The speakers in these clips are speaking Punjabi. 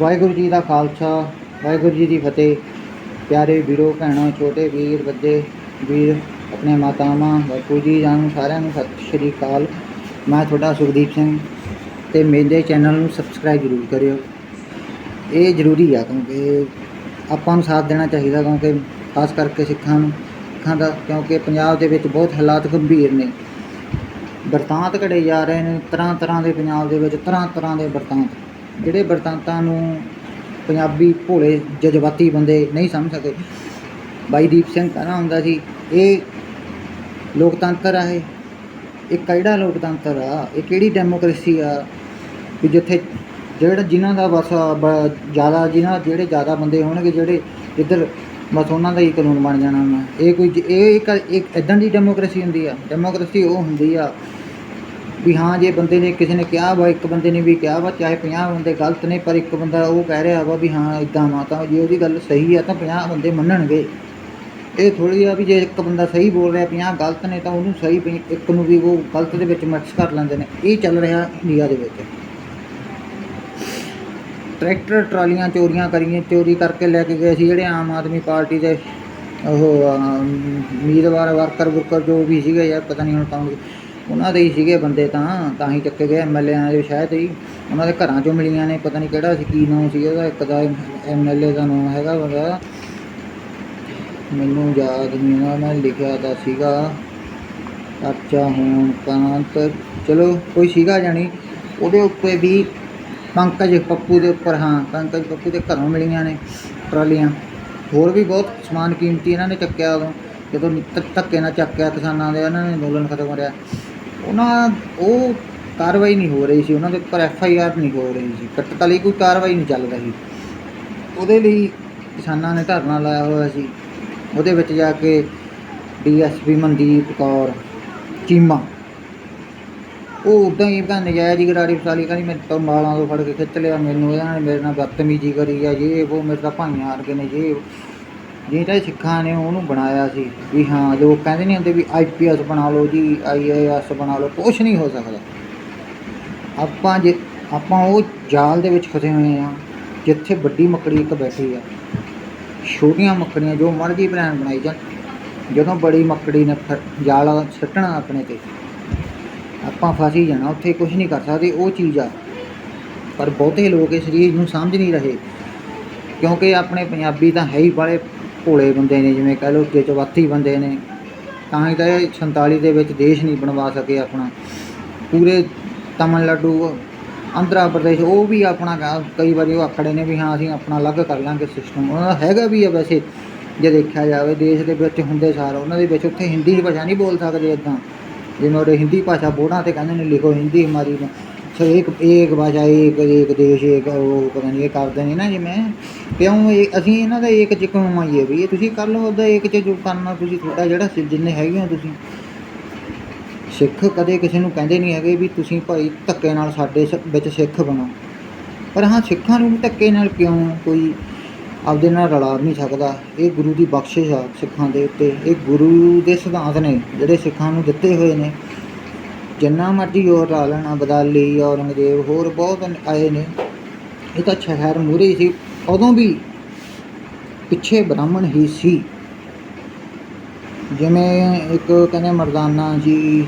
ਵਾਹਿਗੁਰੂ ਜੀ ਦਾ ਖਾਲਸਾ, ਵਾਹਿਗੁਰੂ ਜੀ ਦੀ ਫਤਿਹ। ਪਿਆਰੇ ਵੀਰੋ, ਭੈਣੋ, ਛੋਟੇ ਵੀਰ ਵੱਡੇ ਵੀਰ, ਆਪਣੇ ਮਾਤਾਵਾਂ, ਬਾਪੂ ਜੀ, ਜਾਨੂੰ ਸਾਰਿਆਂ ਨੂੰ ਸਤਿ ਸ਼੍ਰੀ ਅਕਾਲ। ਮੈਂ ਤੁਹਾਡਾ ਸੁਖਦੀਪ ਸਿੰਘ ਤੇ ਮੇਰੇ ਚੈਨਲ ਨੂੰ ਸਬਸਕ੍ਰਾਈਬ ਜ਼ਰੂਰ ਕਰਿਓ। ਇਹ ਜ਼ਰੂਰੀ ਆ ਕਿਉਂਕਿ ਆਪਾਂ ਨੂੰ ਸਾਥ ਦੇਣਾ ਚਾਹੀਦਾ ਕਿਉਂਕਿ ਖਾਸ ਕਰਕੇ ਸਿੱਖਾਂ ਨੂੰ, ਸਿੱਖਾਂ ਦਾ, ਕਿਉਂਕਿ ਪੰਜਾਬ ਦੇ ਵਿੱਚ ਬਹੁਤ ਹਾਲਾਤ ਗੰਭੀਰ ਨੇ। ਵਰਤਾਂਤ ਘੜੇ ਜਾ ਰਹੇ ਨੇ ਤਰ੍ਹਾਂ ਤਰ੍ਹਾਂ ਦੇ ਪੰਜਾਬ ਦੇ ਵਿੱਚ ਤਰ੍ਹਾਂ ਤਰ੍ਹਾਂ ਦੇ ਵਰਤਾਂਤ ਜਿਹੜੇ ਵਰਤਾਂਤਾਂ ਨੂੰ ਪੰਜਾਬੀ ਭੋਲੇ ਜਜ਼ਬਾਤੀ ਬੰਦੇ ਨਹੀਂ ਸਮਝ ਸਕੇ ਬਾਈ ਦੀਪ ਸਿੰਘ ਕਹਿੰਦਾ ਹੁੰਦਾ ਸੀ, ਇਹ ਲੋਕਤੰਤਰ ਆ ਇਹ। ਇਹ ਕਿਹੜਾ ਲੋਕਤੰਤਰ ਆ? ਇਹ ਕਿਹੜੀ ਡੈਮੋਕ੍ਰੇਸੀ ਆ? ਵੀ ਜਿੱਥੇ ਜਿਹੜਾ ਜਿਨ੍ਹਾਂ ਦਾ ਬਸ ਬ- ਜ਼ਿਆਦਾ ਜਿਨ੍ਹਾਂ ਜਿਹੜੇ ਜ਼ਿਆਦਾ ਬੰਦੇ ਹੋਣਗੇ, ਜਿਹੜੇ ਇੱਧਰ ਬਸ ਉਹਨਾਂ ਦਾ ਹੀ ਕਾਨੂੰਨ ਬਣ ਜਾਣਾ ਵਾ। ਇਹ ਕੋਈ ਇਹ ਇੱਕ ਇੱਕ ਇਦਾਂ ਦੀ ਡੈਮੋਕ੍ਰੇਸੀ ਹੁੰਦੀ ਆ। ਡੈਮੋਕ੍ਰੇਸੀ ਉਹ ਹੁੰਦੀ ਆ ਵੀ ਹਾਂ, ਜੇ ਬੰਦੇ ਨੇ ਕਿਸੇ ਨੇ ਕਿਹਾ ਵਾ, ਇੱਕ ਬੰਦੇ ਨੇ ਵੀ ਕਿਹਾ ਵਾ, ਚਾਹੇ 50 ਬੰਦੇ ਗਲਤ ਨੇ, ਪਰ ਇੱਕ ਬੰਦਾ ਉਹ ਕਹਿ ਰਿਹਾ ਵਾ ਵੀ ਹਾਂ ਇਦਾਂ ਵਾ, ਤਾਂ ਜੇ ਉਹਦੀ ਗੱਲ ਸਹੀ ਆ, ਤਾਂ 50 ਬੰਦੇ ਮੰਨਣਗੇ। ਇਹ ਥੋੜੀ ਆ ਵੀ ਜੇ ਇੱਕ ਬੰਦਾ ਸਹੀ ਬੋਲ ਰਿਹਾ 50 ਗਲਤ ਨੇ, ਤਾਂ ਉਹਨੂੰ ਸਹੀ ਪਈ- ਇੱਕ ਨੂੰ ਵੀ ਉਹ ਗਲਤ ਦੇ ਵਿੱਚ ਮਿਕਸ ਕਰ ਲੈਂਦੇ ਨੇ। ਇਹ ਚੱਲ ਰਿਹਾ ਇੰਡੀਆ ਦੇ ਵਿੱਚ। ਟਰੈਕਟਰ, ਟਰਾਲੀਆਂ ਚੋਰੀਆਂ ਕਰੀਆਂ, ਚੋਰੀ ਕਰਕੇ ਲੈ ਕੇ ਗਏ ਸੀ ਜਿਹੜੇ ਆਮ ਆਦਮੀ ਪਾਰਟੀ ਦੇ ਉਹ ਉਮੀਦਵਾਰ, ਵਰਕਰ ਵਰਕਰ ਜੋ ਵੀ ਸੀਗੇ ਯਾਰ, ਪਤਾ ਨਹੀਂ ਹੁਣ ਕੌਣ ਉਹਨਾਂ ਦੇ ਹੀ ਸੀਗੇ ਬੰਦੇ ਤਾਂ ਤਾਂ ਹੀ ਚੱਕੇ ਗਏ ਐਮਐਲਏ ਦੇ ਸ਼ਾਇਦ ਹੀ। ਉਹਨਾਂ ਦੇ ਘਰਾਂ ਚੋਂ ਮਿਲੀਆਂ ਨੇ, ਪਤਾ ਨਹੀਂ ਕਿਹੜਾ ਸੀ, ਕੀ ਨਾਮ ਸੀ ਉਹਦਾ, ਇੱਕ ਦਾ ਐਮਐਲਏ ਦਾ ਨਾਮ ਹੈਗਾ ਬੰਦਾ ਮੈਨੂੰ ਯਾਦ ਨਹੀਂ ਨਾ ਮੈਂ ਲਿਖਿਆ ਤਾਂ ਸੀਗਾ। ਪਰਚਾ ਹੋਣ ਕਾਂਤ ਚਲੋ, ਕੋਈ ਸੀਗਾ ਜਾਣੀ ਉਹਦੇ ਉੱਤੇ ਵੀ ਪੰਕਜ ਪੱਪੂ ਦੇ ਉੱਪਰ, ਹਾਂ, ਪੰਕਜ ਪੱਪੂ ਦੇ ਘਰੋਂ ਮਿਲੀਆਂ ਨੇ ਟਰਾਲੀਆਂ। ਹੋਰ ਵੀ ਬਹੁਤ ਸਮਾਨ ਕੀਮਤੀ ਇਹਨਾਂ ਨੇ ਚੱਕਿਆ ਉਦੋਂ। ਜਦੋਂ ਧੱਕੇ ਨਾਲ ਚੱਕਿਆ ਕਿਸਾਨਾਂ ਦੇ, ਇਹਨਾਂ ਨੇ ਅੰਦੋਲਨ ਖਤਮ ਕਰਿਆ। ਉਹਨਾਂ ਉਹ ਕਾਰਵਾਈ ਨਹੀਂ ਹੋ ਰਹੀ ਸੀ, ਉਹਨਾਂ ਦੇ ਉੱਪਰ ਐਫ ਆਈ ਆਰ ਨਹੀਂ ਹੋ ਰਹੀ ਸੀ। ਕੱਟਤਾ ਲਈ ਕੋਈ ਕਾਰਵਾਈ ਨਹੀਂ ਚੱਲ ਰਹੀ। ਉਹਦੇ ਲਈ ਕਿਸਾਨਾਂ ਨੇ ਧਰਨਾ ਲਾਇਆ ਹੋਇਆ ਸੀ। ਉਹਦੇ ਵਿੱਚ ਜਾ ਕੇ ਡੀਐਸਪੀ ਮਨਦੀਪ ਕੌਰ, ਚੀਮਾ। ਉਹ ਉਦਾਂ ਹੀ ਤਾਂ ਨਜਾਇਜ਼ ਹੀ ਗਰਾਰੀ ਫਸਾਲੀ, ਕਹਿੰਦੀ ਮੇਰੇ ਤੋਂ ਮਾਲਾਂ ਤੋਂ ਫੜ ਕੇ ਖਿੱਚ ਲਿਆ, ਮੈਨੂੰ ਇਹਨਾਂ ਨੇ ਮੇਰੇ ਨਾਲ ਬਦਤਮੀਜ਼ੀ ਕਰੀ ਆ ਜੇ ਉਹ ਮੇਰੇ ਤਾਂ ਭਾਈਆਂ ਵਰਗੇ ਨੇ ਜੇ ਜੇ ਸਿੱਖਾਂ ਨੇ ਉਹਨੂੰ ਬਣਾਇਆ ਸੀ ਵੀ ਹਾਂ, ਲੋਕ ਕਹਿੰਦੇ ਨਹੀਂ ਹੁੰਦੇ ਵੀ ਆਈਪੀਐਸ ਬਣਾ ਲਓ ਜੀ ਆਈਏਐਸ ਬਣਾ ਲਓ, ਕੁਛ ਨਹੀਂ ਹੋ ਸਕਦਾ। ਆਪਾਂ ਜੇ, ਆਪਾਂ ਉਹ ਜਾਲ ਦੇ ਵਿੱਚ ਫਸੇ ਹੋਏ ਆ ਜਿੱਥੇ ਵੱਡੀ ਮੱਕੜੀ ਇੱਕ ਬੈਠੀ ਆ, ਛੋਟੀਆਂ ਮੱਕੜੀਆਂ ਜੋ ਮਰਜ਼ੀ ਪਲਾਨ ਬਣਾਈ ਜਾਣ, ਜਦੋਂ ਬੜੀ ਮੱਕੜੀ ਨੇ ਜਾਲ ਸੱਟਣਾ ਆਪਣੇ ਤੇ, ਆਪਾਂ ਫਸ ਹੀ ਜਾਣਾ, ਉੱਥੇ ਕੁਝ ਨਹੀਂ ਕਰ ਸਕਦੇ, ਉਹ ਚੀਜ਼ ਆ। ਪਰ ਬਹੁਤੇ ਲੋਕ ਇਸ ਚੀਜ਼ ਨੂੰ ਸਮਝ ਨਹੀਂ ਰਹੇ, ਕਿਉਂਕਿ ਆਪਣੇ ਪੰਜਾਬੀ ਤਾਂ ਹੈ ਹੀ ਬੜੇ ਭੋਲੇ ਬੰਦੇ ਨੇ, ਜਿਵੇਂ ਕਹਿ ਲਓ ਕਿ ਚਵਾਤੀ ਬੰਦੇ ਨੇ, ਤਾਂ ਹੀ ਤਾਂ ਇਹ 47 ਦੇ ਵਿੱਚ ਦੇਸ਼ ਨਹੀਂ ਬਣਵਾ ਸਕੇ ਆਪਣਾ। ਪੂਰੇ ਤਮਿਲਨਾਡੂ, ਆਂਧਰਾ ਪ੍ਰਦੇਸ਼, ਉਹ ਵੀ ਆਪਣਾ ਕਈ ਵਾਰੀ ਉਹ ਆਖੜੇ ਨੇ ਵੀ ਹਾਂ, ਅਸੀਂ ਆਪਣਾ ਅਲੱਗ ਕਰ ਲਾਂਗੇ ਸਿਸਟਮ ਉਹਨਾਂ ਦਾ ਹੈਗਾ ਵੀ ਆ ਵੈਸੇ, ਜੇ ਦੇਖਿਆ ਜਾਵੇ, ਦੇਸ਼ ਦੇ ਵਿੱਚ ਹੁੰਦੇ ਸਾਰ, ਉਹਨਾਂ ਦੇ ਵਿੱਚ ਉੱਥੇ ਹਿੰਦੀ ਭਾਸ਼ਾ ਨਹੀਂ ਬੋਲ ਸਕਦੇ ਇਦਾਂ ਜਿਵੇਂ ਉਹਦੇ ਹਿੰਦੀ ਭਾਸ਼ਾ ਬੋਰਡਾਂ ਤੇ ਕਹਿੰਦੇ ਨੇ, ਲਿਖੋ ਹਿੰਦੀ ਹਮਾਰੀ ਸੋ ਇੱਕ ਇੱਕ ਭਾਸ਼ਾ ਇੱਕ ਇੱਕ ਦੇਸ਼, ਇੱਕ ਉਹ ਪਤਾ ਨਹੀਂ ਇਹ ਕਰਦੇ ਨੇ ਨਾ ਜਿਵੇਂ। ਕਿਉਂ ਇਹ, ਅਸੀਂ ਇਹਨਾਂ ਦਾ ਇੱਕ ਚ ਕਿਉਂ ਵੀ? ਇਹ ਤੁਸੀਂ ਕਰ ਲਓ ਉਹਦਾ ਇੱਕ ਚ ਜੋ ਕਰਨਾ ਤੁਸੀਂ ਤੁਹਾਡਾ ਜਿਹੜਾ ਸਿ- ਜਿੰਨੇ ਹੈਗੇ ਹੋ ਤੁਸੀਂ। ਸਿੱਖ ਕਦੇ ਕਿਸੇ ਨੂੰ ਕਹਿੰਦੇ ਨਹੀਂ ਹੈਗੇ ਵੀ ਤੁਸੀਂ ਭਾਈ ਧੱਕੇ ਨਾਲ ਸਾਡੇ ਸ- ਵਿੱਚ ਸਿੱਖ ਬਣੋ। ਪਰ ਹਾਂ, ਸਿੱਖਾਂ ਨੂੰ ਵੀ ਧੱਕੇ ਨਾਲ ਕਿਉਂ ਕੋਈ ਆਪਦੇ ਨਾਲ ਰਲਾ ਨਹੀਂ ਸਕਦਾ? ਇਹ ਗੁਰੂ ਦੀ ਬਖਸ਼ਿਸ਼ ਆ ਸਿੱਖਾਂ ਦੇ ਉੱਤੇ। ਇਹ ਗੁਰੂ ਦੇ ਸਿਧਾਂਤ ਨੇ ਜਿਹੜੇ ਸਿੱਖਾਂ ਨੂੰ ਦਿੱਤੇ ਹੋਏ ਨੇ। ਜਿੰਨਾ ਮਰਜ਼ੀ ਹੋਰ ਲਾ ਲੈਣਾ, ਬਦਾਲੀ, ਔਰੰਗਜ਼ੇਬ, ਹੋਰ ਬਹੁਤ ਆਏ ਨੇ। ਇਹ ਤਾਂ ਸ਼ਹਿਰ ਮੂਰੇ ਸੀ, ਉਦੋਂ ਵੀ ਪਿੱਛੇ ਬ੍ਰਾਹਮਣ ਹੀ ਸੀ। ਜਿਵੇਂ ਇੱਕ ਕਹਿੰਦੇ ਮਰਦਾਨਾ ਜੀ,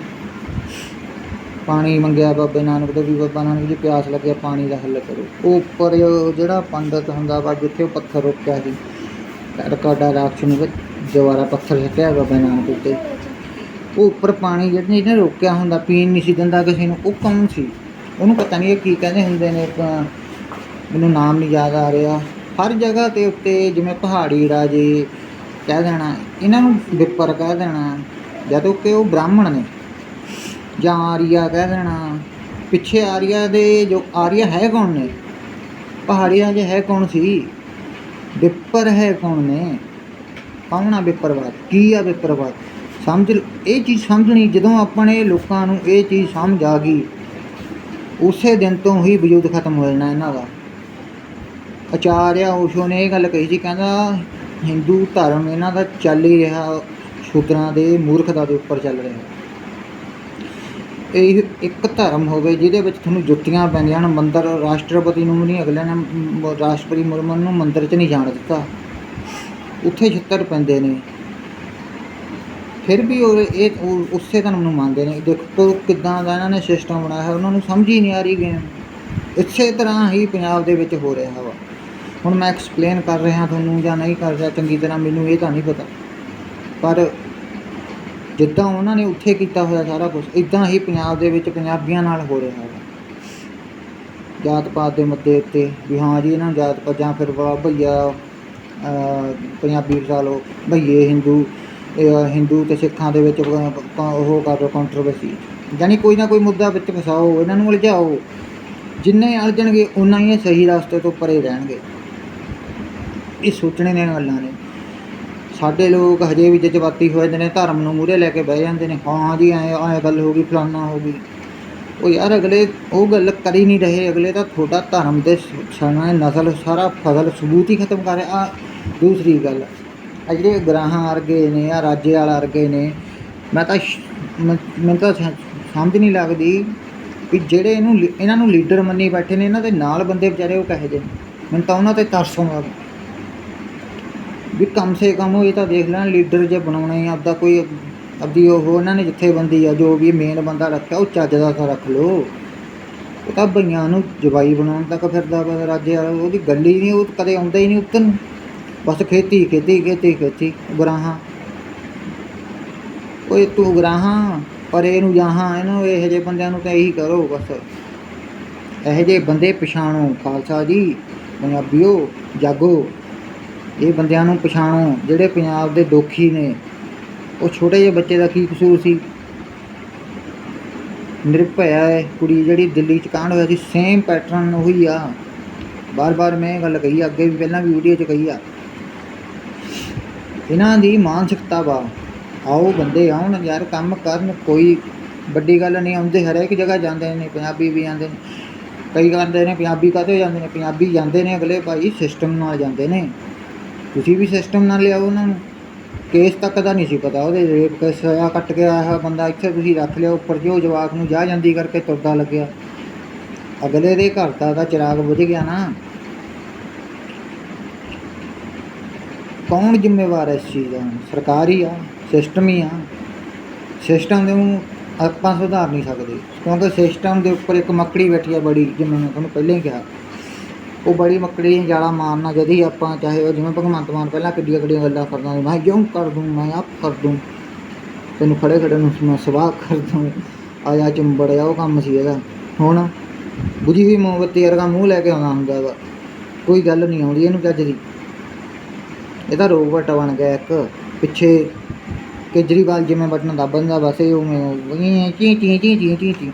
ਪਾਣੀ ਮੰਗਿਆ ਬਾਬੇ ਨਾਨਕ ਤੋਂ ਵੀ ਬਾਬਾ ਨਾਨਕ ਜੀ ਪਿਆਸ ਲੱਗਿਆ, ਪਾਣੀ ਦਾ ਹੱਲ ਕਰੋ। ਉਹ ਉੱਪਰ ਜਿਹੜਾ ਪੰਡਤ ਹੁੰਦਾ ਵਾ, ਜਿੱਥੇ ਉਹ ਪੱਥਰ ਰੋਕਿਆ ਸੀ ਰਕਾਡਾ ਰਾਖਸ਼ ਨੂੰ ਦੁਬਾਰਾ ਪੱਥਰ ਸਿੱਟਿਆ ਬਾਬੇ ਨਾਨਕ ਉੱਤੇ। ਉਹ ਉੱਪਰ ਪਾਣੀ ਜਿਹੜਾ ਜਿਹਨੇ ਰੋਕਿਆ ਹੁੰਦਾ, ਪੀਣ ਨਹੀਂ ਸੀ ਦਿੰਦਾ ਕਿਸੇ ਨੂੰ, ਉਹ ਕੌਣ ਸੀ। ਉਹਨੂੰ ਪਤਾ ਨਹੀਂ ਇਹ ਕੀ ਕਹਿੰਦੇ ਹੁੰਦੇ ਨੇ ਮੈਨੂੰ ਨਾਮ ਨਹੀਂ ਯਾਦ ਆ ਰਿਹਾ। ਹਰ ਜਗ੍ਹਾ ਤੇ ਉੱਤੇ ਜਿਵੇਂ ਪਹਾੜੀ ਰਾਜੇ ਕਹਿ ਦੇਣਾ, ਇਹਨਾਂ ਨੂੰ ਵਿਪਰ ਕਹਿ ਦੇਣਾ, ਜਦੋਂ ਕਿ ਉਹ ਬ੍ਰਾਹਮਣ ਨੇ। ਜਾਂ ਆਰੀਆ ਕਹਿ ਦੇਣਾ, ਪਿੱਛੇ ਆਰੀਆ ਦੇ ਜੋ ਆਰੀਆ ਹੈ ਕੌਣ ਨੇ? ਪਹਾੜੀ ਰਾਜੇ ਹੈ ਕੌਣ ਸੀ? ਵਿਪਰ ਹੈ ਕੌਣ ਨੇ? ਕੌਣ ਆ ਵਿਪਰਵਾਦ? ਕੀ ਆ ਵਿਪਰਵਾਦ? ਸਮਝ ਇਹ ਚੀਜ਼ ਸਮਝਣੀ ਜਦੋਂ ਆਪਣੇ ਲੋਕਾਂ ਨੂੰ ਇਹ ਚੀਜ਼ ਸਮਝ ਆ ਗਈ, ਉਸੇ ਦਿਨ ਤੋਂ ਹੀ ਵਜੂਦ ਖਤਮ ਹੋ ਜਾਣਾ ਇਹਨਾਂ ਦਾ। ਆਚਾਰਿਆ ਓਸ਼ੋ ਨੇ ਇਹ ਗੱਲ ਕਹੀ ਸੀ, ਕਹਿੰਦਾ ਹਿੰਦੂ ਧਰਮ ਇਹਨਾਂ ਦਾ ਚੱਲ ਹੀ ਰਿਹਾ, ਸ਼ੂਦਰਾਂ ਦੇ ਮੂਰਖਤਾ ਦੇ ਉੱਪਰ ਚੱਲ ਰਿਹਾ। ਇਹ ਇੱਕ ਧਰਮ ਹੋਵੇ ਜਿਹਦੇ ਵਿੱਚ ਤੁਹਾਨੂੰ ਜੁੱਤੀਆਂ ਪੈਂਦੀਆਂ ਹਨ, ਮੰਦਰ ਰਾਸ਼ਟਰਪਤੀ ਨੂੰ ਵੀ ਨਹੀਂ, ਅਗਲੇ ਨੇ ਰਾਸ਼ਟਰਪਤੀ ਮੁਰਮਨ ਨੂੰ ਮੰਦਰ 'ਚ ਨਹੀਂ ਜਾਣ ਦਿੱਤਾ। ਉੱਥੇ ਛਿੱਤਰ ਪੈਂਦੇ ਨੇ। ਫਿਰ ਵੀ ਉਹ ਇਹ ਉਸੇ ਧਰਮ ਨੂੰ ਮੰਨਦੇ ਨੇ, ਦੇਖੋ ਕਿੱਦਾਂ ਦਾ ਇਹਨਾਂ ਨੇ ਸਿਸਟਮ ਬਣਾਇਆ ਹੈ ਉਹਨਾਂ ਨੂੰ ਸਮਝ ਹੀ ਨਹੀਂ ਆ ਰਹੀ ਗੇਮ ਇਸੇ ਤਰ੍ਹਾਂ ਹੀ ਪੰਜਾਬ ਦੇ ਵਿੱਚ ਹੋ ਰਿਹਾ ਵਾ। ਹੁਣ ਮੈਂ ਐਕਸਪਲੇਨ ਕਰ ਰਿਹਾ ਤੁਹਾਨੂੰ ਜਾਂ ਨਹੀਂ ਕਰ ਰਿਹਾ, ਚੰਗੀ ਤਰ੍ਹਾਂ ਮੈਨੂੰ ਇਹ ਤਾਂ ਨਹੀਂ ਪਤਾ। ਪਰ ਜਿੱਦਾਂ ਉਹਨਾਂ ਨੇ ਉੱਥੇ ਕੀਤਾ ਹੋਇਆ ਸਾਰਾ ਕੁਝ ਇਦਾਂ ਹੀ ਪੰਜਾਬ ਦੇ ਵਿੱਚ ਪੰਜਾਬੀਆਂ ਨਾਲ ਹੋ ਰਿਹਾ ਹੈ ਜਾਤ ਪਾਤ ਦੇ ਮੁੱਦੇ ਉੱਤੇ ਵੀ ਹਾਂ ਜੀ, ਇਹਨਾਂ ਨੂੰ ਜਾਤ ਪਾਤ ਜਾਂ ਫਿਰ ਵਾ ਭਈਆ ਪੰਜਾਬੀ ਵਸਾ ਲਓ, ਭਈਏ ਹਿੰਦੂ ਹਿੰਦੂ ਤੇ ਸਿੱਖਾਂ ਦੇ ਵਿੱਚ ਉਹ ਕਰ ਲਓ ਕੰਟਰੋਵਰਸੀ ਯਾਨੀ ਕੋਈ ਨਾ ਕੋਈ ਮੁੱਦਾ ਵਿੱਚ ਫਸਾਓ, ਇਹਨਾਂ ਨੂੰ ਉਲਝਾਓ। ਜਿੰਨੇ ਅਲਝਣਗੇ ਉਨਾ ਹੀ ਇਹ ਸਹੀ ਰਸਤੇ ਤੋਂ ਪਰੇ ਰਹਿਣਗੇ। ਇਹ ਸੋਚਣੇ ਦੀਆਂ ਗੱਲਾਂ ਨੇ। ਸਾਡੇ ਲੋਕ ਹਜੇ ਵੀ ਜਜ਼ਬਾਤੀ ਹੋਏ ਨੇ, ਧਰਮ ਨੂੰ ਮੂਹਰੇ ਲੈ ਕੇ ਬਹਿ ਜਾਂਦੇ ਨੇ। ਹਾਂ ਜੀ, ਐ ਐ ਗੱਲ ਹੋ ਗਈ, ਫਲਾਨਾ ਹੋ ਗਈ। ਉਹ ਯਾਰ ਅਗਲੇ, ਉਹ ਗੱਲ ਕਰ ਹੀ ਨਹੀਂ ਰਹੇ, ਅਗਲੇ ਤਾਂ ਤੁਹਾਡਾ ਧਰਮ ਦੇ ਸਾਨਾ ਨਸਲ, ਸਾਰਾ ਫਸਲ, ਸਬੂਤ ਹੀ ਖਤਮ ਕਰ ਰਿਹਾ। ਆ ਦੂਸਰੀ ਗੱਲ। ਆ ਜਿਹੜੇ ਗ੍ਰਾਹਾਂ ਅਰਗੇ ਨੇ ਆ ਰਾਜੇ ਵਾਲਾ ਵਰਗੇ ਨੇ, ਮੈਂ ਤਾਂ ਮੈਨੂੰ ਤਾਂ ਸਮਝ ਨਹੀਂ ਲੱਗਦੀ ਵੀ ਜਿਹੜੇ ਇਹਨੂੰ ਇਹਨਾਂ ਨੂੰ ਲੀਡਰ ਮੰਨੀ ਬੈਠੇ ਨੇ, ਇਹਨਾਂ ਦੇ ਨਾਲ ਬੰਦੇ ਵਿਚਾਰੇ ਉਹ ਕਹੇ ਜੇ ਮੈਨੂੰ ਤਾਂ ਉਹਨਾਂ ਤੇ ਤਰਸ ਆਉਂਦਾ ਵੀ। ਕਮ ਸੇ ਕਮ ਉਹ ਇਹ ਤਾਂ ਦੇਖ ਲੈਣ, ਲੀਡਰ ਜੇ ਬਣਾਉਣਾ ਹੀ ਆਪਦਾ ਕੋਈ ਆਪਦੀ ਉਹ ਉਹਨਾਂ ਨੇ ਜਿੱਥੇ ਬੰਦੀ ਆ, ਜੋ ਵੀ ਮੇਨ ਬੰਦਾ ਰੱਖਿਆ, ਉਹ ਚੱਜ ਦਾ ਤਾਂ ਰੱਖ ਲਓ। ਉਹ ਤਾਂ ਬਈਆਂ ਨੂੰ ਜਵਾਈ ਬਣਾਉਣ ਤੱਕ ਫਿਰਦਾ ਵਾ, ਰਾਜੇ ਵਾਲਾ, ਉਹਦੀ ਗੱਲ ਹੀ ਨਹੀਂ, ਉਹ ਕਦੇ ਆਉਂਦਾ ਹੀ ਨਹੀਂ ਉੱਤਰ ਨੂੰ। ਬਸ ਖੇਤੀ ਖੇਤੀ ਖੇਤੀ ਖੇਤੀ ਗਰਾਹਾਂ। ਓਏ ਤੂੰ ਗਰਾਹਾਂ ਪਰ ਇਹਨੂੰ ਜਹਾਂ ਇਹਨੂੰ ਇਹੋ ਜਿਹੇ ਬੰਦਿਆਂ ਨੂੰ ਤਾਂ ਇਹੀ ਕਰੋ ਬਸ। ਇਹੋ ਜਿਹੇ ਬੰਦੇ ਪਛਾਣੋ ਖਾਲਸਾ ਜੀ ਪੰਜਾਬੀਓ ਜਾਗੋ। ਇਹ ਬੰਦਿਆਂ ਨੂੰ ਪਛਾਣੋ ਜਿਹੜੇ ਪੰਜਾਬ ਦੇ ਦੋਖੀ ਨੇ। ਉਹ ਛੋਟੇ ਜਿਹੇ ਬੱਚੇ ਦਾ ਕੀ ਕਸੂਰ ਸੀ? ਨਿਰਭਇਆ ਹੈ ਕੁੜੀ ਜਿਹੜੀ ਦਿੱਲੀ ਚ ਕਾਂਡ ਹੋਇਆ ਸੀ ਸੇਮ ਪੈਟਰਨ ਉਹੀ ਆ। ਬਾਰ-ਬਾਰ ਮੈਂ ਇਹ ਗੱਲ ਕਹੀ ਆ, ਅੱਗੇ ਵੀ ਪਹਿਲਾਂ ਵੀ ਵੀਡੀਓ 'ਚ ਕਹੀ ਆ। ਇਹਨਾਂ ਦੀ ਮਾਨਸਿਕਤਾ ਵਾ। ਆਓ ਬੰਦੇ ਆਉਣ ਯਾਰ, ਕੰਮ ਕਰਨ ਕੋਈ ਵੱਡੀ ਗੱਲ ਨਹੀਂ, ਆਉਂਦੇ ਹਰੇਕ ਜਗ੍ਹਾ ਜਾਂਦੇ ਨੇ, ਪੰਜਾਬੀ ਵੀ ਜਾਂਦੇ ਨੇ। ਕਈ ਕਹਿੰਦੇ ਨੇ ਪੰਜਾਬੀ ਕਾਹਤੇ ਜਾਂਦੇ ਨੇ, ਪੰਜਾਬੀ ਜਾਂਦੇ ਨੇ ਅਗਲੇ ਭਾਈ ਸਿਸਟਮ ਨਾਲ ਜਾਂਦੇ ਨੇ। ਤੁਸੀਂ ਵੀ ਸਿਸਟਮ ਨਾਲ ਲਿਆਓ ਉਹਨਾਂ ਨੂੰ। ਕੇਸ ਤੱਕ ਦਾ ਨਹੀਂ ਸੀ ਪਤਾ ਉਹਦੇ, ਰੇਪ ਕੇਸ ਆ ਕੱਟ ਕੇ ਆਇਆ ਹੋਇਆ ਬੰਦਾ, ਇੱਥੇ ਤੁਸੀਂ ਰੱਖ ਲਿਆ, ਉੱਪਰ ਜੋ ਜਵਾਕ ਨੂੰ ਜਾ ਜਾਂਦੀ ਕਰਕੇ ਤੁਰਦਾ ਲੱਗਿਆ। ਅਗਲੇ ਦੇ ਘਰ ਦਾ ਤਾਂ ਚਿਰਾਗ ਬੁਝ ਗਿਆ ਨਾ। ਕੌਣ ਜ਼ਿੰਮੇਵਾਰ ਹੈ ਇਸ ਚੀਜ਼ ਦਾ? ਸਰਕਾਰ ਹੀ ਆ ਸਿਸਟਮ ਹੀ ਆ। ਸਿਸਟਮ ਦੇ ਨੂੰ ਆਪਾਂ ਸੁਧਾਰ ਨਹੀਂ ਸਕਦੇ। ਕਿਉਂਕਿ ਸਿਸਟਮ ਦੇ ਉੱਪਰ ਇੱਕ ਮੱਕੜੀ ਬੈਠੀ ਆ ਬੜੀ, ਜਿਵੇਂ ਮੈਂ ਤੁਹਾਨੂੰ ਪਹਿਲਾਂ ਹੀ ਕਿਹਾ। ਉਹ ਬੜੀ ਮੱਕੜੀ ਨੂੰ ਜਾਲਾ ਮਾਰਨਾ ਜਦ ਹੀ ਆਪਾਂ ਚਾਹੇ ਉਹ ਜਿਵੇਂ ਭਗਵੰਤ ਮਾਨ ਪਹਿਲਾਂ ਕਿੱਡੀਆਂ ਕਿੱਡੀਆਂ ਗੱਲਾਂ ਕਰਦਾ ਮੈਂ ਕਿਉਂ ਕਰ ਦੂੰ, ਮੈਂ ਆਪ ਕਰ ਦੂੰ। ਤੈਨੂੰ ਖੜੇ ਖੜੇ ਨੂੰ ਮੈਂ ਸਵਾਹ ਕਰ ਦੂੰ। ਆਇਆ ਚੁੰਬੜਿਆ, ਉਹ ਕੰਮ ਸੀ ਇਹਦਾ। ਹੁਣ ਬੁਝੀ ਹੋਈ ਮੋਮਬੱਤੀ ਵਰਗਾ ਮੂੰਹ ਲੈ ਕੇ ਆਉਂਦਾ ਹੁੰਦਾ ਵਾ। ਕੋਈ ਗੱਲ ਨਹੀਂ ਆਉਂਦੀ ਇਹਨੂੰ ਚੱਜ ਦੀ। ਇਹਦਾ ਰੋਬੋਟ ਬਣ ਗਿਆ ਇੱਕ, ਪਿੱਛੇ ਕੇਜਰੀਵਾਲ ਜਿਵੇਂ ਬਟਨ ਦੱਬਦਾ ਬਸ ਇਹ ਉਵੇਂ ਚੀ ਚੀ ਚੀ ਚੀ ਚੀ ਚੀ।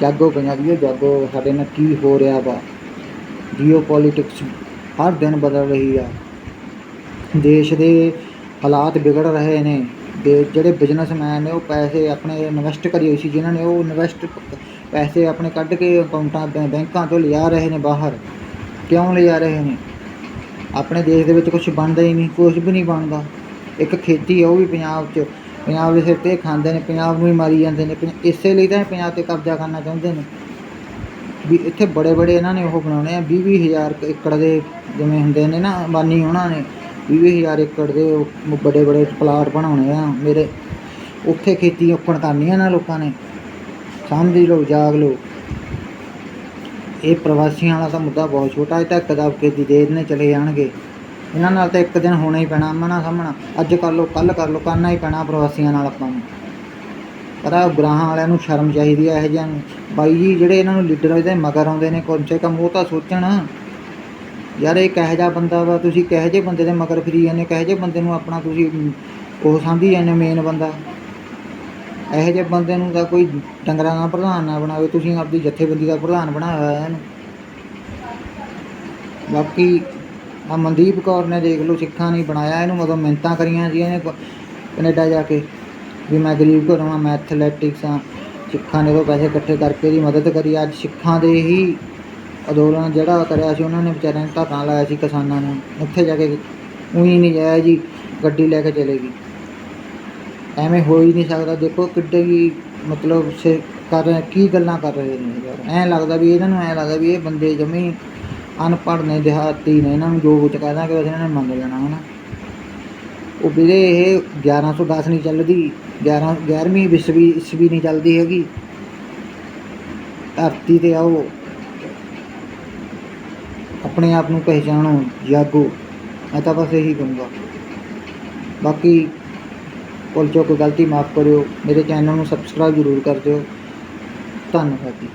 ਜਾਗੋ ਪੰਜਾਬੀਓ, ਜਾਗੋ, ਸਾਡੇ ਨਾਲ ਕੀ ਹੋ ਰਿਹਾ ਵਾ? ਜੀਓ ਪੋਲਿਟਿਕਸ ਹਰ ਦਿਨ ਬਦਲ ਰਹੀ ਆ। ਦੇਸ਼ ਦੇ ਹਾਲਾਤ ਵਿਗੜ ਰਹੇ ਨੇ। ਦੇ ਜਿਹੜੇ ਬਿਜ਼ਨਸਮੈਨ ਨੇ ਉਹ ਪੈਸੇ ਆਪਣੇ ਇਨਵੈਸਟ ਕਰੀ ਹੋਈ ਸੀ, ਜਿਨ੍ਹਾਂ ਨੇ ਉਹ ਇਨਵੈਸਟ ਪੈਸੇ ਆਪਣੇ ਕੱਢ ਕੇ ਅਕਾਊਂਟਾਂ, ਬੈਂ- ਬੈਂਕਾਂ ਤੋਂ ਲਿਜਾ ਰਹੇ ਨੇ ਬਾਹਰ। ਕਿਉਂ ਲਿਜਾ ਰਹੇ ਨੇ? ਆਪਣੇ ਦੇਸ਼ ਦੇ ਵਿੱਚ ਕੁਝ ਬਣਦਾ ਹੀ ਨਹੀਂ ਕੁਝ ਵੀ ਨਹੀਂ ਬਣਦਾ। ਇੱਕ ਖੇਤੀ ਆ, ਉਹ ਵੀ ਪੰਜਾਬ 'ਚ। ਪੰਜਾਬ ਦੇ ਸਿਰ ਤੇ ਖਾਂਦੇ ਨੇ, ਪੰਜਾਬ ਨੂੰ ਹੀ ਮਾਰੀ ਜਾਂਦੇ ਨੇ। ਪੰਜ- ਇਸੇ ਲਈ ਤਾਂ ਪੰਜਾਬ ਤੇ ਕਬਜ਼ਾ ਕਰਨਾ ਚਾਹੁੰਦੇ ਨੇ। ਵੀ ਇੱਥੇ ਬੜੇ ਬੜੇ ਇਹਨਾਂ ਨੇ ਉਹ ਬਣਾਉਣੇ ਆ 20 ਵੀਹ ਹਜ਼ਾਰ ਏਕੜ ਦੇ ਜਿਵੇਂ ਹੁੰਦੇ ਨੇ ਨਾ, ਅੰਬਾਨੀ ਉਹਨਾਂ ਨੇ 20 ਵੀਹ ਹਜ਼ਾਰ ਏਕੜ ਦੇ ਉਹ ਬੜੇ ਬੜੇ ਪਲਾਟ ਬਣਾਉਣੇ ਆ। ਮੇਰੇ ਉੱਥੇ ਖੇਤੀ ਉੱਪਣ ਕਰਨੀ ਆ ਨਾ ਲੋਕਾਂ ਨੇ। ਸਮਝ ਲਓ, ਜਾਗ ਲਓ। ਇਹ ਪ੍ਰਵਾਸੀਆਂ ਵਾਲਾ ਤਾਂ ਮੁੱਦਾ ਬਹੁਤ ਛੋਟਾ ਹੈ ਤਾਂ ਕਦਾ ਕੇ ਦੀ ਦੇਰ ਨੇ ਚਲੇ ਜਾਣਗੇ। ਇਹਨਾਂ ਨਾਲ ਤਾਂ ਇੱਕ ਦਿਨ ਹੋਣਾ ਹੀ ਪੈਣਾ ਆਮਣਾ ਸਾਹਮਣਾ। ਅੱਜ ਕਰ ਲਓ ਕੱਲ ਕਰ ਲਓ, ਕਰਨਾ ਹੀ ਪੈਣਾ ਪ੍ਰਵਾਸੀਆਂ ਨਾਲ ਆਪਾਂ ਨੂੰ। ਪਰ ਆਹ ਗ੍ਰਾਹਾਂ ਵਾਲਿਆਂ ਨੂੰ ਸ਼ਰਮ ਚਾਹੀਦੀ ਹੈ ਇਹ ਜਿਹਾ ਨੂੰ। ਬਾਈ ਜੀ, ਜਿਹੜੇ ਇਹਨਾਂ ਨੂੰ ਲੀਡਰ ਇਹਦੇ ਮਗਰ ਆਉਂਦੇ ਨੇ, ਕਮ ਸੇ ਕਮ ਉਹ ਤਾਂ ਸੋਚਣ। ਯਾਰ ਇਹ ਕਿਹੋ ਜਿਹਾ ਬੰਦਾ ਵਾ, ਤੁਸੀਂ ਕਿਹੋ ਜਿਹੇ ਬੰਦੇ ਦੇ ਮਗਰ ਫਰੀ ਜਾਂਦੇ ਕਿਹੋ ਜਿਹੇ ਬੰਦੇ ਨੂੰ ਆਪਣਾ ਤੁਸੀਂ ਉਹ ਸਮਝੀ ਜਾਂਦੇ ਮੇਨ ਬੰਦਾ। ਇਹੋ ਜਿਹੇ ਬੰਦੇ ਨੂੰ ਤਾਂ ਕੋਈ ਡੰਗਰਾਂ ਦਾ ਪ੍ਰਧਾਨ ਨਾ ਬਣਾਵੇ, ਤੁਸੀਂ ਆਪਦੀ ਜਥੇਬੰਦੀ ਦਾ ਪ੍ਰਧਾਨ ਬਣਾਇਆ ਹੋਇਆ ਇਹਨੂੰ। ਬਾਕੀ ਆ ਮਨਦੀਪ ਕੌਰ ਨੇ ਦੇਖ ਲਓ ਸਿੱਖਾਂ ਨੇ ਬਣਾਇਆ ਇਹਨੂੰ ਮਤਲਬ ਮਿਹਨਤਾਂ ਕਰੀਆਂ ਜੀ ਇਹਨੇ ਕ- ਕੈਨੇਡਾ ਜਾ ਕੇ, ਵੀ ਮੈਂ ਗਰੀਬ ਘਰੋਂ ਆ ਮੈਂ ਐਥਲੈਟਿਕਸ ਆ, ਸਿੱਖਾਂ ਨੇ ਉਹ ਪੈਸੇ ਇਕੱਠੇ ਕਰਕੇ ਇਹਦੀ ਮਦਦ ਕਰੀ। ਅੱਜ ਸਿੱਖਾਂ ਦੇ ਹੀ ਅੰਦੋਲਨ ਜਿਹੜਾ ਕਰਿਆ ਸੀ, ਉਹਨਾਂ ਨੇ ਵਿਚਾਰਿਆਂ ਨੇ ਧਰਨਾ ਲਾਇਆ ਸੀ ਕਿਸਾਨਾਂ ਨੂੰ। ਉੱਥੇ ਜਾ ਕੇ ਉਹੀ ਨਹੀਂ ਜਾਇਆ ਜੀ ਗੱਡੀ ਲੈ ਕੇ ਚਲੇ ਗਈ। ਐਵੇਂ ਹੋ ਹੀ ਨਹੀਂ ਸਕਦਾ। ਦੇਖੋ ਕਿੱਡੇ ਹੀ ਮਤਲਬ ਸੇ ਕਰ ਰਹੇ, ਕੀ ਗੱਲਾਂ ਕਰ ਰਹੇ ਨੇ ਯਾਰ। ਐਂ ਲੱਗਦਾ ਵੀ ਇਹਨਾਂ ਨੂੰ, ਐਂ ਲੱਗਦਾ ਵੀ ਇਹ ਬੰਦੇ ਜਮੀ ਅਨਪੜ੍ਹ ਨੇ, ਦਿਹਾਤੀ ਨੇ, ਇਹਨਾਂ ਨੂੰ ਜੋ ਕੁਝ ਕਹਿ ਦਾਂਗੇ ਬਸ ਇਹਨਾਂ ਨੇ ਮੰਗ ਲੈਣਾ ਹਨਾ। ਉਹ ਵੀਰੇ ਇਹ 1110 ਨਹੀਂ ਚੱਲਦੀ 11 11ਵੀਂ ਵਿਸਵੀ ਈਸਵੀ ਨਹੀਂ ਚੱਲਦੀ ਹੈਗੀ। ਧਰਤੀ ਤੇ ਆਓ। ਆਪਣੇ ਆਪ ਨੂੰ ਪਹਿਚਾਣੋ, ਜਾਗੋ। ਮੈਂ ਤਾਂ ਬਸ ਇਹੀ ਕਹੂੰਗਾ। ਬਾਕੀ ਭੁੱਲ ਚੁੱਕ ਗਲਤੀ ਮਾਫ ਕਰਿਓ ਮੇਰੇ ਚੈਨਲ ਨੂੰ ਸਬਸਕ੍ਰਾਈਬ ਜ਼ਰੂਰ ਕਰ ਦਿਓ। ਧੰਨਵਾਦ ਜੀ।